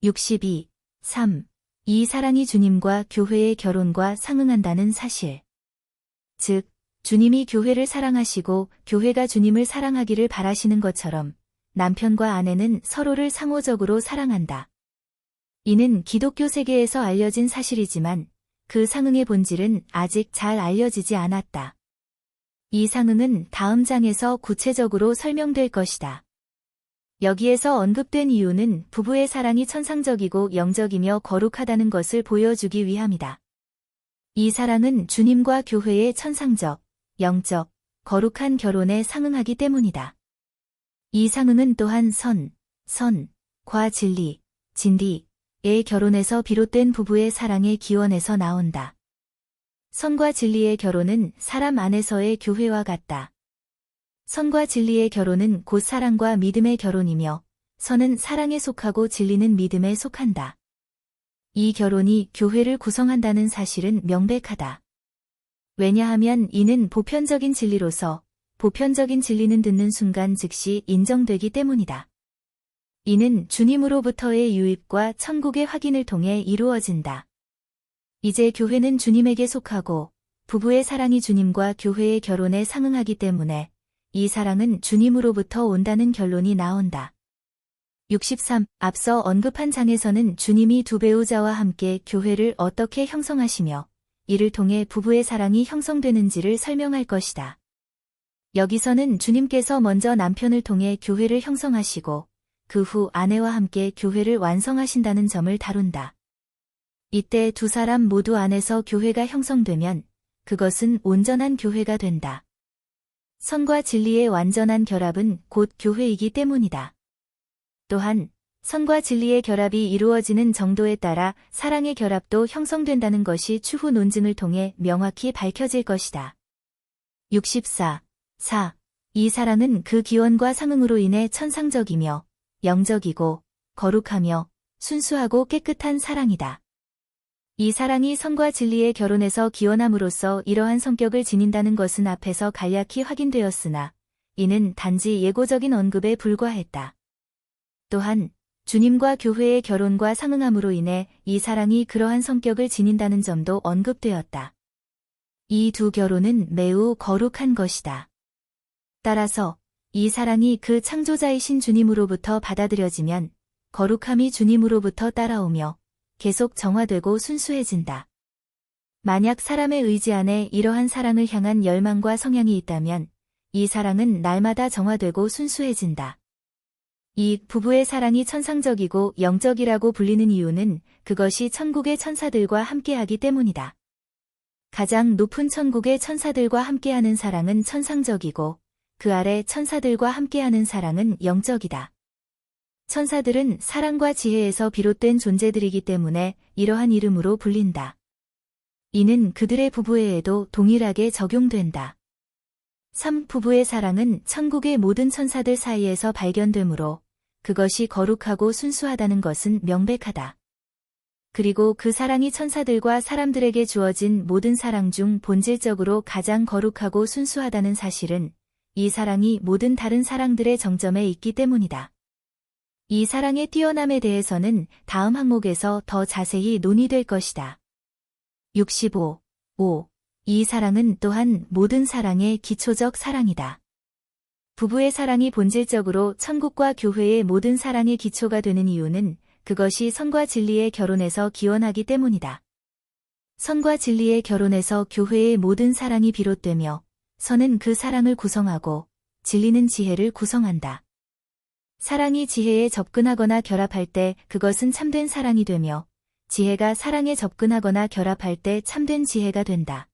62. 3. 이 사랑이 주님과 교회의 결혼과 상응한다는 사실. 즉, 주님이 교회를 사랑하시고 교회가 주님을 사랑하기를 바라시는 것처럼 남편과 아내는 서로를 상호적으로 사랑한다. 이는 기독교 세계에서 알려진 사실이지만 그 상응의 본질은 아직 잘 알려지지 않았다. 이 상응은 다음 장에서 구체적으로 설명될 것이다. 여기에서 언급된 이유는 부부의 사랑이 천상적이고 영적이며 거룩하다는 것을 보여주기 위함이다. 이 사랑은 주님과 교회의 천상적, 영적, 거룩한 결혼에 상응하기 때문이다. 이 상응은 또한 선, 선, 과 진리, 진리의 결혼에서 비롯된 부부의 사랑의 기원에서 나온다. 선과 진리의 결혼은 사람 안에서의 교회와 같다. 선과 진리의 결혼은 곧 사랑과 믿음의 결혼이며 선은 사랑에 속하고 진리는 믿음에 속한다. 이 결혼이 교회를 구성한다는 사실은 명백하다. 왜냐하면 이는 보편적인 진리로서 보편적인 진리는 듣는 순간 즉시 인정되기 때문이다. 이는 주님으로부터의 유입과 천국의 확인을 통해 이루어진다. 이제 교회는 주님에게 속하고 부부의 사랑이 주님과 교회의 결혼에 상응하기 때문에 이 사랑은 주님으로부터 온다는 결론이 나온다. 63. 앞서 언급한 장에서는 주님이 두 배우자와 함께 교회를 어떻게 형성하시며 이를 통해 부부의 사랑이 형성되는지를 설명할 것이다. 여기서는 주님께서 먼저 남편을 통해 교회를 형성하시고 그 후 아내와 함께 교회를 완성하신다는 점을 다룬다. 이때 두 사람 모두 안에서 교회가 형성되면 그것은 온전한 교회가 된다. 선과 진리의 완전한 결합은 곧 교회이기 때문이다. 또한 선과 진리의 결합이 이루어지는 정도에 따라 사랑의 결합도 형성된다는 것이 추후 논증을 통해 명확히 밝혀질 것이다. 64. 4. 이 사랑은 그 기원과 상응으로 인해 천상적이며 영적이고 거룩하며 순수하고 깨끗한 사랑이다. 이 사랑이 성과 진리의 결혼에서 기원함으로써 이러한 성격을 지닌다는 것은 앞에서 간략히 확인되었으나 이는 단지 예고적인 언급에 불과했다. 또한 주님과 교회의 결혼과 상응함으로 인해 이 사랑이 그러한 성격을 지닌다는 점도 언급되었다. 이 두 결혼은 매우 거룩한 것이다. 따라서 이 사랑이 그 창조자이신 주님으로부터 받아들여지면 거룩함이 주님으로부터 따라오며 계속 정화되고 순수해진다. 만약 사람의 의지 안에 이러한 사랑을 향한 열망과 성향이 있다면 이 사랑은 날마다 정화되고 순수해진다. 이 부부의 사랑이 천상적이고 영적이라고 불리는 이유는 그것이 천국의 천사들과 함께하기 때문이다. 가장 높은 천국의 천사들과 함께하는 사랑은 천상적이고 그 아래 천사들과 함께하는 사랑은 영적이다. 천사들은 사랑과 지혜에서 비롯된 존재들이기 때문에 이러한 이름으로 불린다. 이는 그들의 부부에도 동일하게 적용된다. 3. 부부의 사랑은 천국의 모든 천사들 사이에서 발견되므로 그것이 거룩하고 순수하다는 것은 명백하다. 그리고 그 사랑이 천사들과 사람들에게 주어진 모든 사랑 중 본질적으로 가장 거룩하고 순수하다는 사실은 이 사랑이 모든 다른 사랑들의 정점에 있기 때문이다. 이 사랑의 뛰어남에 대해서는 다음 항목에서 더 자세히 논의될 것이다. 65. 5. 이 사랑은 또한 모든 사랑의 기초적 사랑이다. 부부의 사랑이 본질적으로 천국과 교회의 모든 사랑의 기초가 되는 이유는 그것이 선과 진리의 결혼에서 기원하기 때문이다. 선과 진리의 결혼에서 교회의 모든 사랑이 비롯되며 선은 그 사랑을 구성하고 진리는 지혜를 구성한다. 사랑이 지혜에 접근하거나 결합할 때 그것은 참된 사랑이 되며 지혜가 사랑에 접근하거나 결합할 때 참된 지혜가 된다.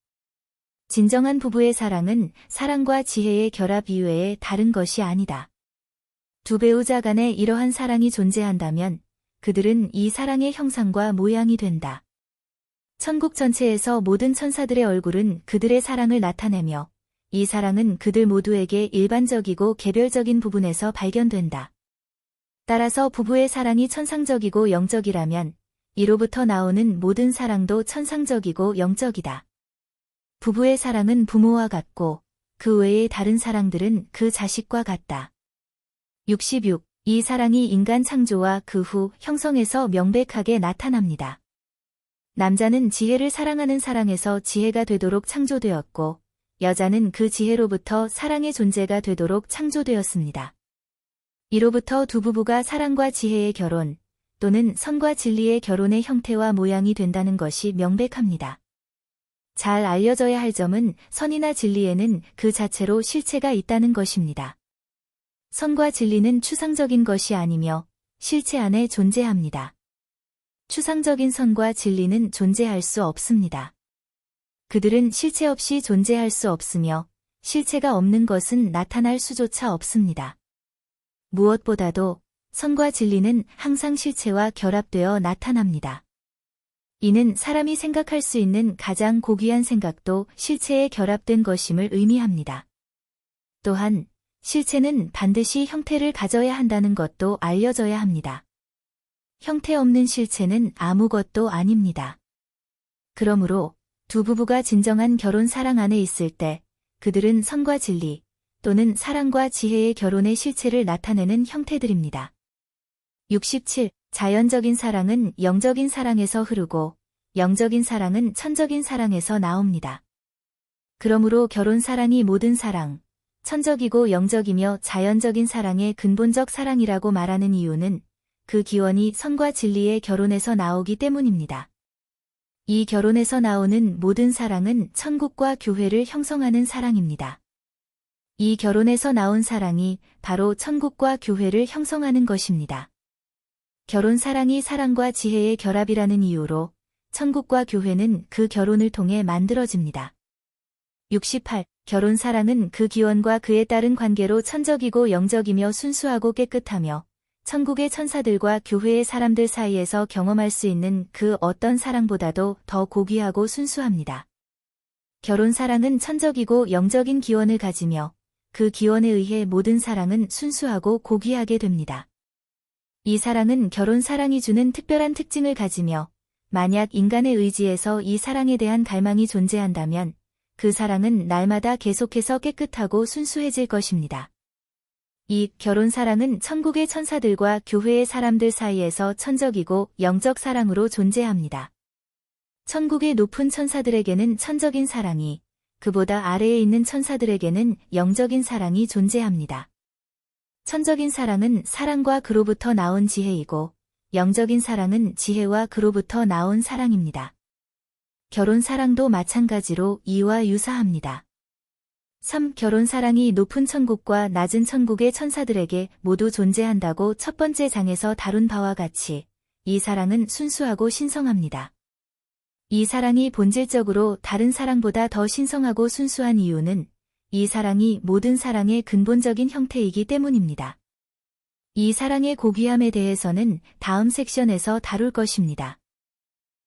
진정한 부부의 사랑은 사랑과 지혜의 결합 이외에 다른 것이 아니다. 두 배우자 간에 이러한 사랑이 존재한다면 그들은 이 사랑의 형상과 모양이 된다. 천국 전체에서 모든 천사들의 얼굴은 그들의 사랑을 나타내며 이 사랑은 그들 모두에게 일반적이고 개별적인 부분에서 발견된다. 따라서 부부의 사랑이 천상적이고 영적이라면 이로부터 나오는 모든 사랑도 천상적이고 영적이다. 부부의 사랑은 부모와 같고 그 외의 다른 사랑들은 그 자식과 같다. 66. 이 사랑이 인간 창조와 그 후 형성에서 명백하게 나타납니다. 남자는 지혜를 사랑하는 사랑에서 지혜가 되도록 창조되었고, 여자는 그 지혜로부터 사랑의 존재가 되도록 창조되었습니다. 이로부터 두 부부가 사랑과 지혜의 결혼, 또는 선과 진리의 결혼의 형태와 모양이 된다는 것이 명백합니다. 잘 알려져야 할 점은 선이나 진리에는 그 자체로 실체가 있다는 것입니다. 선과 진리는 추상적인 것이 아니며 실체 안에 존재합니다. 추상적인 선과 진리는 존재할 수 없습니다. 그들은 실체 없이 존재할 수 없으며 실체가 없는 것은 나타날 수조차 없습니다. 무엇보다도 선과 진리는 항상 실체와 결합되어 나타납니다. 이는 사람이 생각할 수 있는 가장 고귀한 생각도 실체에 결합된 것임을 의미합니다. 또한 실체는 반드시 형태를 가져야 한다는 것도 알려져야 합니다. 형태 없는 실체는 아무것도 아닙니다. 그러므로 두 부부가 진정한 결혼 사랑 안에 있을 때 그들은 선과 진리 또는 사랑과 지혜의 결혼의 실체를 나타내는 형태들입니다. 67. 자연적인 사랑은 영적인 사랑에서 흐르고 영적인 사랑은 천적인 사랑에서 나옵니다. 그러므로 결혼 사랑이 모든 사랑, 천적이고 영적이며 자연적인 사랑의 근본적 사랑이라고 말하는 이유는 그 기원이 선과 진리의 결혼에서 나오기 때문입니다. 이 결혼에서 나오는 모든 사랑은 천국과 교회를 형성하는 사랑입니다. 이 결혼에서 나온 사랑이 바로 천국과 교회를 형성하는 것입니다. 결혼 사랑이 사랑과 지혜의 결합이라는 이유로 천국과 교회는 그 결혼을 통해 만들어집니다. 68. 결혼 사랑은 그 기원과 그에 따른 관계로 천적이고 영적이며 순수하고 깨끗하며 천국의 천사들과 교회의 사람들 사이에서 경험할 수 있는 그 어떤 사랑보다도 더 고귀하고 순수합니다. 결혼 사랑은 천적이고 영적인 기원을 가지며 그 기원에 의해 모든 사랑은 순수하고 고귀하게 됩니다. 이 사랑은 결혼 사랑이 주는 특별한 특징을 가지며 만약 인간의 의지에서 이 사랑에 대한 갈망이 존재한다면 그 사랑은 날마다 계속해서 깨끗하고 순수해질 것입니다. 이 결혼 사랑은 천국의 천사들과 교회의 사람들 사이에서 천적이고 영적 사랑으로 존재합니다. 천국의 높은 천사들에게는 천적인 사랑이, 그보다 아래에 있는 천사들에게는 영적인 사랑이 존재합니다. 천적인 사랑은 사랑과 그로부터 나온 지혜이고, 영적인 사랑은 지혜와 그로부터 나온 사랑입니다. 결혼 사랑도 마찬가지로 이와 유사합니다. 3. 결혼 사랑이 높은 천국과 낮은 천국의 천사들에게 모두 존재한다고 첫 번째 장에서 다룬 바와 같이 이 사랑은 순수하고 신성합니다. 이 사랑이 본질적으로 다른 사랑보다 더 신성하고 순수한 이유는 이 사랑이 모든 사랑의 근본적인 형태이기 때문입니다. 이 사랑의 고귀함에 대해서는 다음 섹션에서 다룰 것입니다.